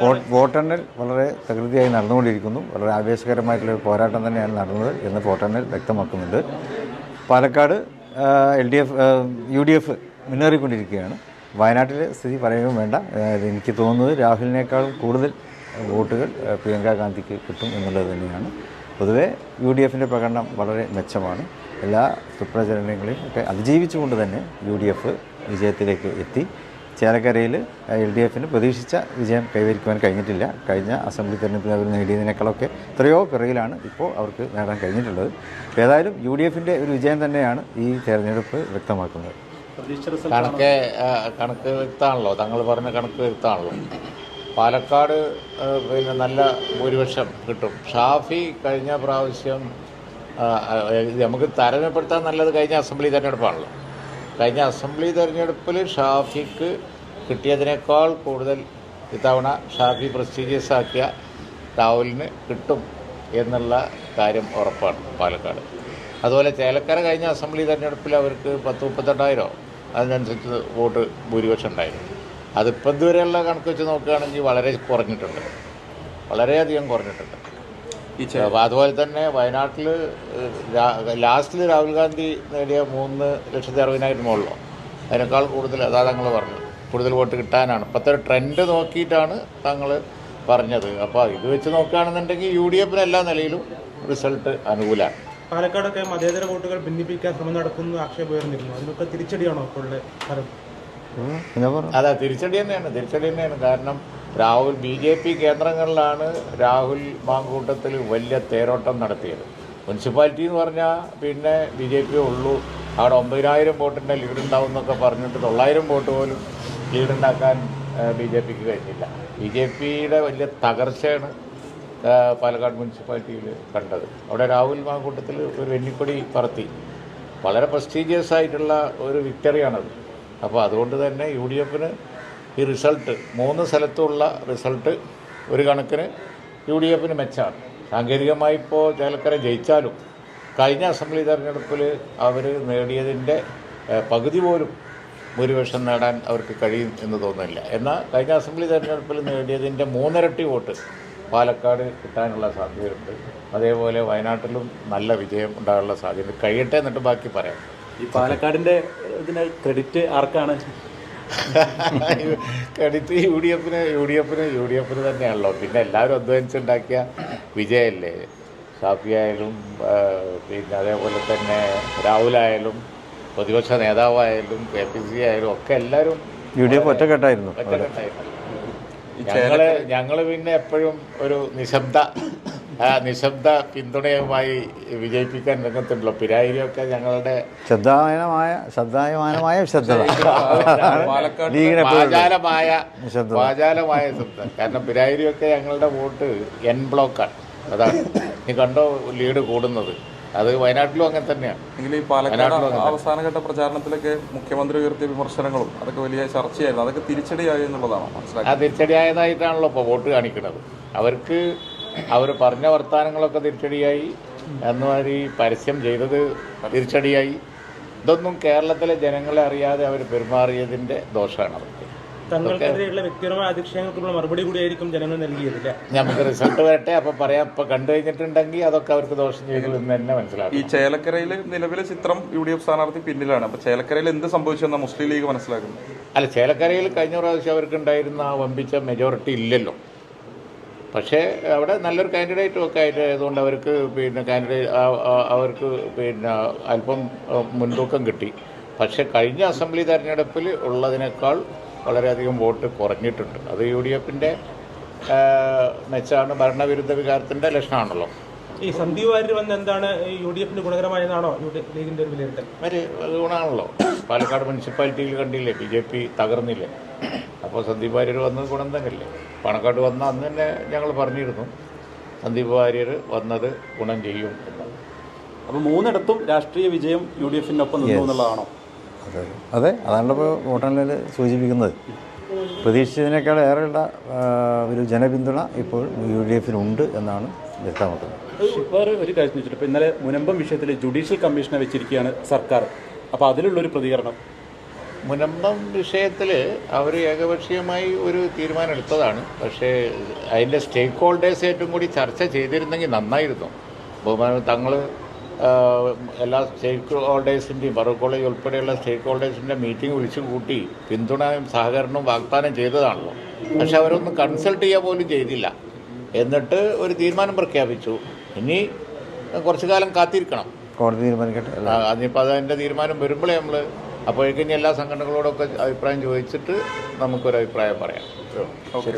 Vote വോട്ടെണ്ണൽ വളരെ തകൃതിയായി നടന്നുകൊണ്ടിരിക്കുന്നു. വളരെ ആവേശകരമായിട്ടുള്ള ഒരു പോരാട്ടം തന്നെയാണ് നടന്നത് എന്ന് വോട്ടെണ്ണൽ വ്യക്തമാക്കുന്നുണ്ട്. Palakkad L D F U D F മുന്നേറിക്കൊണ്ടിരിക്കുകയാണ്. വയനാട്ടിലെ സ്ഥിതി പറയുകയും വേണ്ട. എനിക്ക് തോന്നുന്നത് രാഹുലിനേക്കാളും കൂടുതൽ വോട്ടുകൾ പ്രിയങ്ക ഗാന്ധിക്ക് കിട്ടും എന്നുള്ളത് തന്നെയാണ്. പൊതുവേ യു ഡി എഫിന്റെ പ്രകടനം വളരെ മെച്ചമാണ്. എല്ലാ സുപ്രചരണങ്ങളെയും ഒക്കെ അതിജീവിച്ചുകൊണ്ട് തന്നെ യു ഡി എഫ് വിജയത്തിലേക്ക് എത്തി. ചേലക്കരയിൽ എൽ ഡി എഫിന് പ്രതീക്ഷിച്ച വിജയം കൈവരിക്കുവാൻ കഴിഞ്ഞിട്ടില്ല. കഴിഞ്ഞ അസംബ്ലി തെരഞ്ഞെടുപ്പിൽ അവർ നേടിയതിനേക്കാളൊക്കെ എത്രയോ പിറകിലാണ് ഇപ്പോൾ അവർക്ക് നേടാൻ കഴിഞ്ഞിട്ടുള്ളത്. ഏതായാലും യു ഡി എഫിന്റെ ഒരു വിജയം തന്നെയാണ് ഈ തെരഞ്ഞെടുപ്പ് വ്യക്തമാക്കുന്നത്. കണക്ക് കണക്ക് വ്യക്തമാണല്ലോ. തങ്ങൾ പറഞ്ഞ കണക്ക് വ്യക്തമാണല്ലോ. പാലക്കാട് പിന്നെ നല്ല ഭൂരിപക്ഷം കിട്ടും. ഷാഫി കഴിഞ്ഞ പ്രാവശ്യം നമുക്ക് താരതമ്യപ്പെടുത്താൻ നല്ലത് കഴിഞ്ഞ അസംബ്ലി തെരഞ്ഞെടുപ്പാണല്ലോ. കഴിഞ്ഞ അസംബ്ലി തെരഞ്ഞെടുപ്പിൽ ഷാഫിക്ക് കിട്ടിയതിനേക്കാൾ കൂടുതൽ ഇത്തവണ ഷാഫി പ്രസ്റ്റീജിയസ് ആക്കിയ രാഹുലിന് കിട്ടും എന്നുള്ള കാര്യം ഉറപ്പാണ് പാലക്കാട്. അതുപോലെ ചേലക്കര കഴിഞ്ഞ അസംബ്ലി തെരഞ്ഞെടുപ്പിൽ അവർക്ക് പത്ത് മുപ്പത്തെട്ടായിരോ അതിനനുസരിച്ച് വോട്ട് ഭൂരിപക്ഷം ഉണ്ടായിരുന്നു. അതിപ്പോൾ ഇതുവരെയുള്ള കണക്ക് വെച്ച് നോക്കുകയാണെങ്കിൽ വളരെ കുറഞ്ഞിട്ടുണ്ട്. വളരെയധികം കുറഞ്ഞിട്ടുണ്ട്. അപ്പോൾ അതുപോലെ തന്നെ വയനാട്ടിൽ ലാസ്റ്റിൽ രാഹുൽ ഗാന്ധി നേടിയ മൂന്ന് ലക്ഷത്തി അറുപതിനായിരം മുകളിലോ. അതിനേക്കാൾ കൂടുതൽ അതാ തങ്ങൾ പറഞ്ഞു കൂടുതൽ വോട്ട് കിട്ടാനാണ്. ഇപ്പോഴത്തെ ട്രെൻഡ് നോക്കിയിട്ടാണ് തങ്ങൾ പറഞ്ഞത്. അപ്പോൾ ഇത് വെച്ച് നോക്കുകയാണെന്നുണ്ടെങ്കിൽ യു ഡി എഫിന് എല്ലാ നിലയിലും റിസൾട്ട് അനുകൂലമാണ്. പാലക്കാടൊക്കെ മതേതര വോട്ടുകൾ ഭിന്നിപ്പിക്കാൻ ശ്രമം നടക്കുന്നു ആക്ഷേപം ഉയർന്നിരുന്നു. അതിനൊക്കെ തിരിച്ചടിയാണോ ഇപ്പോൾ ഉള്ള ഫലം? അതെ തിരിച്ചടി തന്നെയാണ് തിരിച്ചടി തന്നെയാണ്. കാരണം രാഹുൽ ബി ജെ പി കേന്ദ്രങ്ങളിലാണ് രാഹുൽ മാങ്കൂട്ടത്തിൽ വലിയ തേരോട്ടം നടത്തിയത്. മുനിസിപ്പാലിറ്റി എന്ന് പറഞ്ഞാൽ പിന്നെ ബി ജെ പി ഉള്ളൂ. അവിടെ ഒമ്പതിനായിരം വോട്ടിന്റെ ലീഡ് ഉണ്ടാവും എന്നൊക്കെ പറഞ്ഞിട്ട് തൊള്ളായിരം വോട്ട് പോലും ലീഡ് ഉണ്ടാക്കാൻ ബി ജെ പിക്ക് കഴിഞ്ഞില്ല. ബി ജെ പിയുടെ വലിയ തകർച്ചയാണ് പാലക്കാട് മുനിസിപ്പാലിറ്റിയിൽ കണ്ടത്. അവിടെ രാഹുൽ മാങ്കൂട്ടത്തിൽ ഒരു വെന്നിക്കൊടി പറത്തി. വളരെ പ്രസ്റ്റീജിയസ് ആയിട്ടുള്ള ഒരു വിക്ടറിയാണത് അപ്പോൾ അതുകൊണ്ട് തന്നെ യു ഡി എഫിന് ഈ റിസൾട്ട് മൂന്ന് സ്ഥലത്തുള്ള റിസൾട്ട് ഒരു കണക്കിന് യു ഡി എഫിന് മെച്ചമാണ് സാങ്കേതികമായി ഇപ്പോൾ ചേലക്കര ജയിച്ചാലും കഴിഞ്ഞ അസംബ്ലി തെരഞ്ഞെടുപ്പിൽ അവർ നേടിയതിന്റെ പകുതി പോലും ഭൂരിപക്ഷം നേടാൻ അവർക്ക് കഴിയും എന്ന് തോന്നുന്നില്ല. എന്നാൽ കഴിഞ്ഞ അസംബ്ലി തെരഞ്ഞെടുപ്പിൽ നേടിയതിന്റെ മൂന്നിരട്ടി വോട്ട് പാലക്കാട് കിട്ടാനുള്ള സാധ്യതയുണ്ട്. അതേപോലെ വയനാട്ടിലും നല്ല വിജയം ഉണ്ടാകാനുള്ള സാധ്യത കഴിയട്ടെ എന്നിട്ട് ബാക്കി പറയാം. ഈ പാലക്കാടിന്റെ ഇതിന് ക്രെഡിറ്റ് ആർക്കാണ്? ക്രെഡിറ്റ് യു ഡി എഫിന് യു ഡി എഫിന് യു ഡി എഫിന് തന്നെയാണല്ലോ. പിന്നെ എല്ലാവരും അധ്വാനിച്ചുണ്ടാക്കിയ വിജയമല്ലേ ഷാഫി ആയാലും പിന്നെ അതേപോലെ തന്നെ രാഹുലായാലും പ്രതിപക്ഷ നേതാവായാലും കെ പി സി ആയാലും ഒക്കെ എല്ലാവരും യു ഡി എഫ് ഒറ്റക്കെട്ടായിരുന്നു. ഒറ്റക്കെട്ടായിരുന്നു. ഞങ്ങൾ ഞങ്ങൾ പിന്നെ എപ്പോഴും ഒരു നിശബ്ദ നിശബ്ദ പിന്തുണയുമായി വിജയിപ്പിക്കാൻ രംഗത്തുണ്ടല്ലോ. പിരായിരിയൊക്കെ ഞങ്ങളുടെ ശ്രദ്ധായനമായ ശ്രദ്ധായമാനമായ ശ്രദ്ധ വാചാലമായ. വാചാലമായ ശബ്ദം. കാരണം പിരായിരിയൊക്കെ ഞങ്ങളുടെ വോട്ട് എൻ ബ്ലോക്കാണ്. അതാണ് നീ കണ്ടോ ലീഡ് കൂടുന്നത്. അത് വയനാട്ടിലും അങ്ങനെ തന്നെയാണ്. എങ്കിലും ഈ പാലക്കാട്. അവസാനഘട്ട പ്രചാരണത്തിലൊക്കെ മുഖ്യമന്ത്രി ഉയർത്തിയ വിമർശനങ്ങളും അതൊക്കെ വലിയ ചർച്ചയായിരുന്നു. അതൊക്കെ തിരിച്ചടിയായി എന്നുള്ളതാണ്? മനസ്സിലാക്കി. ആ തിരിച്ചടിയായതായിട്ടാണല്ലോ ഇപ്പോൾ വോട്ട് കാണിക്കുന്നത് അവർക്ക് അവർ പറഞ്ഞ വർത്തമാനങ്ങളൊക്കെ തിരിച്ചടിയായി. എന്നുമാതിരി പരസ്യം ചെയ്തത് തിരിച്ചടിയായി. ഇതൊന്നും കേരളത്തിലെ ജനങ്ങളെ അറിയാതെ അവർ പെരുമാറിയതിന്റെ ദോഷമാണ് അവർക്ക് തങ്ങൾക്കെതിരെയുള്ള വ്യക്തിപരമായ അധിക്ഷേപങ്ങൾക്കുള്ള മറുപടി കൂടിയായിരിക്കും ജനങ്ങൾ നമുക്ക് റിസൾട്ട് വരട്ടെ. അപ്പൊ പറയാം ഇപ്പൊ കണ്ടു കഴിഞ്ഞിട്ടുണ്ടെങ്കിൽ അതൊക്കെ അവർക്ക് ദോഷം ചെയ്തു എന്ന് തന്നെ മനസ്സിലാക്കും ഈ ചേലക്കരയിൽ നിലവിലെ ചിത്രം യു ഡി എഫ് സ്ഥാനാർത്ഥി പിന്നിലാണ്. അപ്പൊ ചേലക്കരയിൽ എന്ത് സംഭവിച്ചെന്ന മുസ്ലിം ലീഗ് മനസ്സിലാക്കുന്നു? അല്ല ചേലക്കരയിൽ കഴിഞ്ഞ പ്രാവശ്യം അവർക്ക് ഉണ്ടായിരുന്ന ആ വമ്പിച്ച മെജോറിറ്റി ഇല്ലല്ലോ. പക്ഷേ അവിടെ നല്ലൊരു കാൻഡിഡേറ്റും ഒക്കെ ആയിട്ട് ആയതുകൊണ്ട് അവർക്ക് പിന്നെ കാൻഡിഡേറ്റ് അവർക്ക് പിന്നെ അല്പം മുൻതൂക്കം കിട്ടി. പക്ഷേ കഴിഞ്ഞ അസംബ്ലി തെരഞ്ഞെടുപ്പിൽ ഉള്ളതിനേക്കാൾ വളരെയധികം വോട്ട് കുറഞ്ഞിട്ടുണ്ട്. അത് യു ഡി എഫിന്റെ മെച്ചാണ് ഭരണവിരുദ്ധ വികാരത്തിന്റെ ലക്ഷണമാണല്ലോ. ഈ സന്ദീപ് വാര്യർ വന്ന് എന്താണ് ഈ യു ഡി എഫിന് ഗുണകരമായതാണോ യു ഡി ലീഗിന്റെ ഒരു വിലയിരുത്തൽ? അത് ഗുണമാണല്ലോ. പാലക്കാട് മുനിസിപ്പാലിറ്റിയിൽ കണ്ടില്ലേ ബി ജെ പി തകർന്നില്ലേ. അപ്പോൾ സന്ദീപ് വാര്യർ വന്നത് ഗുണം തന്നെയല്ലേ? പാണക്കാട് വന്ന അന്ന് തന്നെ ഞങ്ങൾ പറഞ്ഞിരുന്നു സന്ദീപ് വാര്യർ വന്നത് ഗുണം ചെയ്യും എന്ന് അപ്പൊ മൂന്നിടത്തും രാഷ്ട്രീയ വിജയം യു ഡി എഫിനൊപ്പം നിന്നു എന്നുള്ളതാണോ? അതെ അതെ അതാണല്ലോ ഇപ്പോൾ വോട്ടെണ്ണൽ സൂചിപ്പിക്കുന്നത്. പ്രതീക്ഷിച്ചതിനേക്കാൾ ഏറെയുള്ള ഒരു ജനപിന്തുണ ഇപ്പോൾ യു ഡി എഫിനുണ്ട് എന്നാണ് വ്യക്തമാക്കുന്നത്. വേറെ ഒരു കാര്യം വെച്ചിട്ട് ഇപ്പോൾ ഇന്നലെ മുനമ്പം വിഷയത്തിൽ ജുഡീഷ്യൽ കമ്മീഷനെ വെച്ചിരിക്കുകയാണ് സർക്കാർ. അപ്പോൾ അതിലുള്ളൊരു പ്രതികരണം. മുനമ്പം വിഷയത്തിൽ അവർ ഏകപക്ഷീയമായി ഒരു തീരുമാനം എടുത്തതാണ്. പക്ഷേ അതിന്റെ സ്റ്റേക്ക് ഹോൾഡേഴ്സ് ഏറ്റവും കൂടി ചർച്ച ചെയ്തിരുന്നെങ്കിൽ നന്നായിരുന്നു. ബഹുമാനം തങ്ങൾ എല്ലാ സ്റ്റേക്ക് ഹോൾഡേഴ്സിന്റെയും ഫറൂഖ് കോളേജ് ഉൾപ്പെടെയുള്ള സ്റ്റേക്ക് ഹോൾഡേഴ്സിന്റെ മീറ്റിംഗ് വിളിച്ചു കൂട്ടി പിന്തുണയും സഹകരണവും വാഗ്ദാനം ചെയ്തതാണല്ലോ. പക്ഷെ അവരൊന്നും കൺസൾട്ട് ചെയ്യുക പോലും ചെയ്തില്ല. എന്നിട്ട് ഒരു തീരുമാനം പ്രഖ്യാപിച്ചു. ഇനി കുറച്ചു കാലം കാത്തിരിക്കണം. കോടതി തീരുമാനിക്കട്ടെ. അതിനിപ്പോൾ അതിന്റെ തീരുമാനം വരുമ്പോഴേ നമ്മൾ അപ്പോഴേക്കും എല്ലാ സംഘടനകളോടൊക്കെ അഭിപ്രായം ചോദിച്ചിട്ട് നമുക്കൊരു അഭിപ്രായം പറയാം. ഓക്കെ.